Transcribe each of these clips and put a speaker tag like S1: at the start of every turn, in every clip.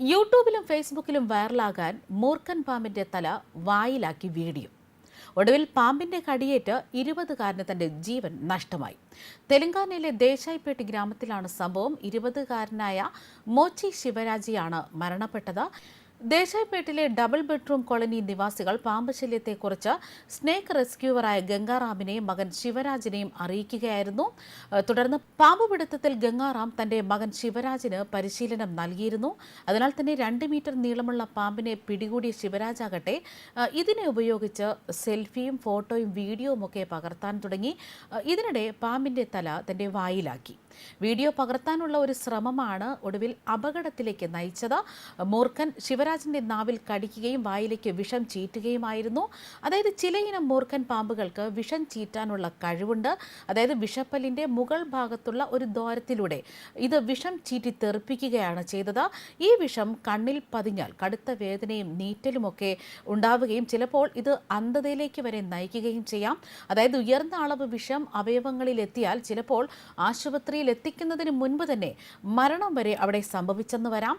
S1: യൂട്യൂബിലും ഫേസ്ബുക്കിലും വൈറലാകാൻ മൂർഖൻ പാമ്പിന്റെ തല വായിലാക്കി വീഡിയോ ഒടുവിൽ പാമ്പിന്റെ കടിയേറ്റ് ഇരുപതുകാരന് തന്റെ ജീവൻ നഷ്ടമായി. തെലങ്കാനയിലെ ദേശായിപ്പേട്ട് ഗ്രാമത്തിലാണ് സംഭവം. ഇരുപതുകാരനായ മോച്ചി ശിവരാജിയാണ് മരണപ്പെട്ടത്. ദേശായിപ്പേട്ടിലെ ഡബിൾ ബെഡ്റൂം കോളനി നിവാസികൾ പാമ്പശല്യത്തെക്കുറിച്ച് സ്നേക്ക് റെസ്ക്യൂവറായ ഗംഗാറാമിനെയും മകൻ ശിവരാജിനെയും അറിയിക്കുകയായിരുന്നു. തുടർന്ന് പാമ്പ് പിടുത്തത്തിൽ ഗംഗാറാം തന്റെ മകൻ ശിവരാജിന് പരിശീലനം നൽകിയിരുന്നു. അതിനാൽ തന്നെ രണ്ട് മീറ്റർ നീളമുള്ള പാമ്പിനെ പിടികൂടിയ ശിവരാജാകട്ടെ ഇതിനെ ഉപയോഗിച്ച് സെൽഫിയും ഫോട്ടോയും വീഡിയോയും ഒക്കെ പകർത്താൻ തുടങ്ങി. ഇതിനിടെ പാമ്പിന്റെ തല തന്റെ വായിലാക്കി. വീഡിയോ പകർത്താനുള്ള ഒരു ശ്രമമാണ് ഒടുവിൽ അപകടത്തിലേക്ക് നയിച്ചത്. മൂർഖൻ ശിവരാജിന്റെ നാവിൽ കടിക്കുകയും വായിലേക്ക് വിഷം ചീറ്റുകയുമായിരുന്നു. അതായത് ചിലയിനം മൂർഖൻ പാമ്പുകൾക്ക് വിഷം ചീറ്റാനുള്ള കഴിവുണ്ട്. അതായത് വിഷപ്പല്ലിന്റെ മുകൾ ഭാഗത്തുള്ള ഒരു ദ്വാരത്തിലൂടെ ഇത് വിഷം ചീറ്റി തെറിപ്പിക്കുകയാണ് ചെയ്തത്. ഈ വിഷം കണ്ണിൽ പതിഞ്ഞാൽ കടുത്ത വേദനയും നീറ്റലുമൊക്കെ ഉണ്ടാവുകയും ചിലപ്പോൾ ഇത് അന്ധതയിലേക്ക് വരെ നയിക്കുകയും ചെയ്യാം. അതായത് ഉയർന്ന അളവ് വിഷം അവയവങ്ങളിൽ എത്തിയാൽ ചിലപ്പോൾ ആശുപത്രിയിൽ എത്തിക്കുന്നതിന് മുൻപ് തന്നെ മരണം വരെ അവിടെ സംഭവിച്ചെന്ന് വരാം.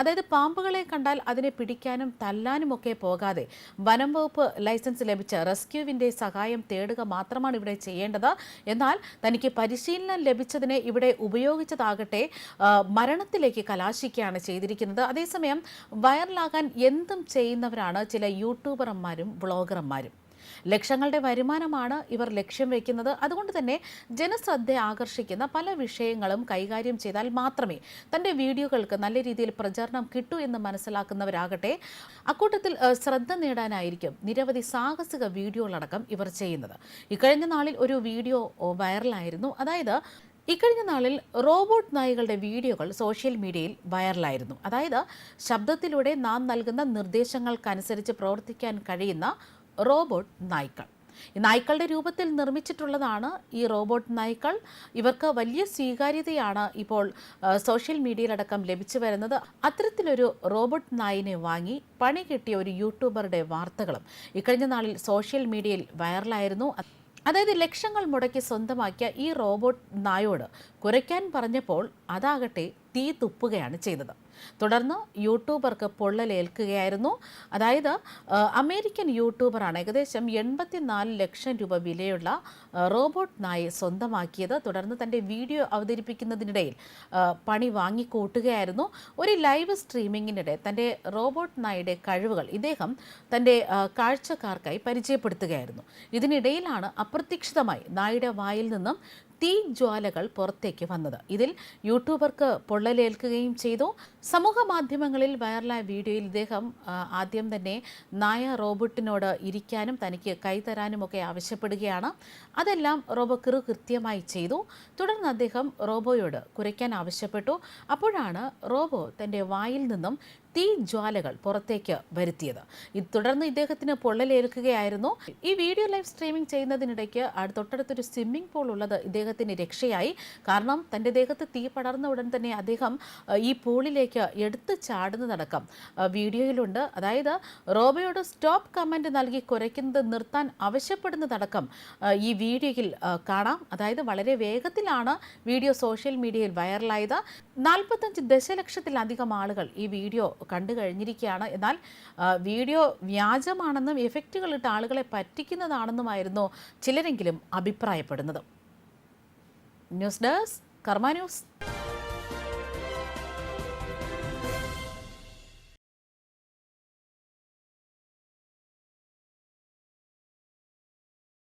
S1: അതായത് പാമ്പുകളെ കണ്ടാൽ അതിനെ പിടിക്കാനും തല്ലാനുമൊക്കെ പോകാതെ വനം വകുപ്പ് ലൈസൻസ് ലഭിച്ച റെസ്ക്യൂവിന്റെ സഹായം തേടുക മാത്രമാണ് ഇവിടെ ചെയ്യേണ്ടത്. എന്നാൽ തനിക്ക് പരിശീലനം ലഭിച്ചതിനെ ഇവിടെ ഉപയോഗിച്ചതാകട്ടെ മരണത്തിലേക്ക് കലാശിക്കുകയാണ് ചെയ്തിരിക്കുന്നത്. അതേസമയം വൈറലാകാൻ എന്തും ചെയ്യുന്നവരാണ് ചില യൂട്യൂബർമാരും ബ്ലോഗർമാരും ലക്ഷങ്ങളുടെ വരുമാനമാണ് ഇവർ ലക്ഷ്യം വയ്ക്കുന്നത് അതുകൊണ്ട് തന്നെ ജനശ്രദ്ധ ആകർഷിക്കുന്ന പല വിഷയങ്ങളും കൈകാര്യം ചെയ്താൽ മാത്രമേ തന്റെ വീഡിയോകൾക്ക് നല്ല രീതിയിൽ പ്രചരണം കിട്ടൂ എന്ന് മനസ്സിലാക്കുന്നവരാകട്ടെ. അക്കൂട്ടത്തിൽ ശ്രദ്ധ നേടാനായിരിക്കും നിരവധി സാഹസിക വീഡിയോകളടക്കം ഇവർ ചെയ്യുന്നത്. ഇക്കഴിഞ്ഞ നാളിൽ ഒരു വീഡിയോ വൈറലായിരുന്നു. അതായത് ഇക്കഴിഞ്ഞ നാളിൽ റോബോട്ട് നായികളുടെ വീഡിയോകൾ സോഷ്യൽ മീഡിയയിൽ വൈറലായിരുന്നു. അതായത് ശബ്ദത്തിലൂടെ നാം നൽകുന്ന നിർദ്ദേശങ്ങൾക്കനുസരിച്ച് പ്രവർത്തിക്കാൻ കഴിയുന്ന റോബോട്ട് നായ്ക്കൾ. ഈ നായ്ക്കളുടെ രൂപത്തിൽ നിർമ്മിച്ചിട്ടുള്ളതാണ് ഈ റോബോട്ട് നായ്ക്കൾ. ഇവർക്ക് വലിയ സ്വീകാര്യതയാണ് ഇപ്പോൾ സോഷ്യൽ മീഡിയയിലടക്കം ലഭിച്ചു വരുന്നത്. അത്തരത്തിലൊരു റോബോട്ട് നായിനെ വാങ്ങി പണി കിട്ടിയ ഒരു യൂട്യൂബറുടെ വാർത്തകളും ഇക്കഴിഞ്ഞ നാളിൽ സോഷ്യൽ മീഡിയയിൽ വൈറലായിരുന്നു. അതായത് ലക്ഷങ്ങൾ മുടക്കി സ്വന്തമാക്കിയ ഈ റോബോട്ട് നായോട് കുരയ്ക്കാൻ പറഞ്ഞപ്പോൾ അതാകട്ടെ തീ തുപ്പുകയാണ് ചെയ്തത്. തുടർന്ന് യൂട്യൂബർക്ക് പൊള്ളലേൽക്കുകയായിരുന്നു. അതായത് അമേരിക്കൻ യൂട്യൂബറാണ് ഏകദേശം എൺപത്തിനാല് ലക്ഷം രൂപ വിലയുള്ള റോബോട്ട് നായി സ്വന്തമാക്കിയത്. തുടർന്ന് തന്റെ വീഡിയോ അവതരിപ്പിക്കുന്നതിനിടയിൽ പണി വാങ്ങിക്കൂട്ടുകയായിരുന്നു. ഒരു ലൈവ് സ്ട്രീമിങ്ങിനിടെ തന്റെ റോബോട്ട് നായുടെ കഴിവുകൾ ഇദ്ദേഹം തന്റെ കാഴ്ചക്കാർക്കായി പരിചയപ്പെടുത്തുകയായിരുന്നു. ഇതിനിടയിലാണ് അപ്രതീക്ഷിതമായി നായയുടെ വായിൽ നിന്നും തീ ജ്വാലകൾ പുറത്തേക്ക് വന്നത്. ഇതിൽ യൂട്യൂബർക്ക് പൊള്ളലേൽക്കുകയും ചെയ്തു. സമൂഹ മാധ്യമങ്ങളിൽ വൈറലായ വീഡിയോയിൽ ഇദ്ദേഹം ആദ്യം തന്നെ നായ റോബോട്ടിനോട് ഇരിക്കാനും തനിക്ക് കൈതരാനുമൊക്കെ ആവശ്യപ്പെടുകയാണ്. അതെല്ലാം റോബോ കിറു കൃത്യമായി ചെയ്തു. തുടർന്ന് അദ്ദേഹം റോബോയോട് കുരയ്ക്കാൻ ആവശ്യപ്പെട്ടു. അപ്പോഴാണ് റോബോ തന്റെ വായിൽ നിന്നും തീ ജ്വാലകൾ പുറത്തേക്ക് വരുത്തിയത്. ഇത് തുടർന്ന് ഇദ്ദേഹത്തിന് പൊള്ളലേൽക്കുകയായിരുന്നു. ഈ വീഡിയോ ലൈവ് സ്ട്രീമിംഗ് ചെയ്യുന്നതിനിടയ്ക്ക് തൊട്ടടുത്തൊരു സ്വിമ്മിംഗ് പൂൾ ഉള്ളത് ഇദ്ദേഹത്തിന് രക്ഷയായി. കാരണം തന്റെ ദേഹത്ത് തീ പടർന്ന ഉടൻ തന്നെ അദ്ദേഹം ഈ പൂളിലേക്ക് എടുത്ത് ചാടുന്നതടക്കം വീഡിയോയിലുണ്ട്. അതായത് റോബയോട് സ്റ്റോപ്പ് കമന്റ് നൽകി കുരയ്ക്കുന്നത് നിർത്താൻ ആവശ്യപ്പെടുന്നതടക്കം ഈ വീഡിയോയിൽ കാണാം. അതായത് വളരെ വേഗത്തിലാണ് വീഡിയോ സോഷ്യൽ മീഡിയയിൽ വൈറലായത്. നാൽപ്പത്തഞ്ച് ദശലക്ഷത്തിലധികം ആളുകൾ ഈ വീഡിയോ കണ്ടു കഴിഞ്ഞിരിക്കുകയാണ്. എന്നാൽ വീഡിയോ വ്യാജമാണെന്നും എഫക്റ്റുകളിട്ട് ആളുകളെ പറ്റിക്കുന്നതാണെന്നുമായിരുന്നു ചിലരെങ്കിലും അഭിപ്രായപ്പെടുന്നത്. News desk Karma news.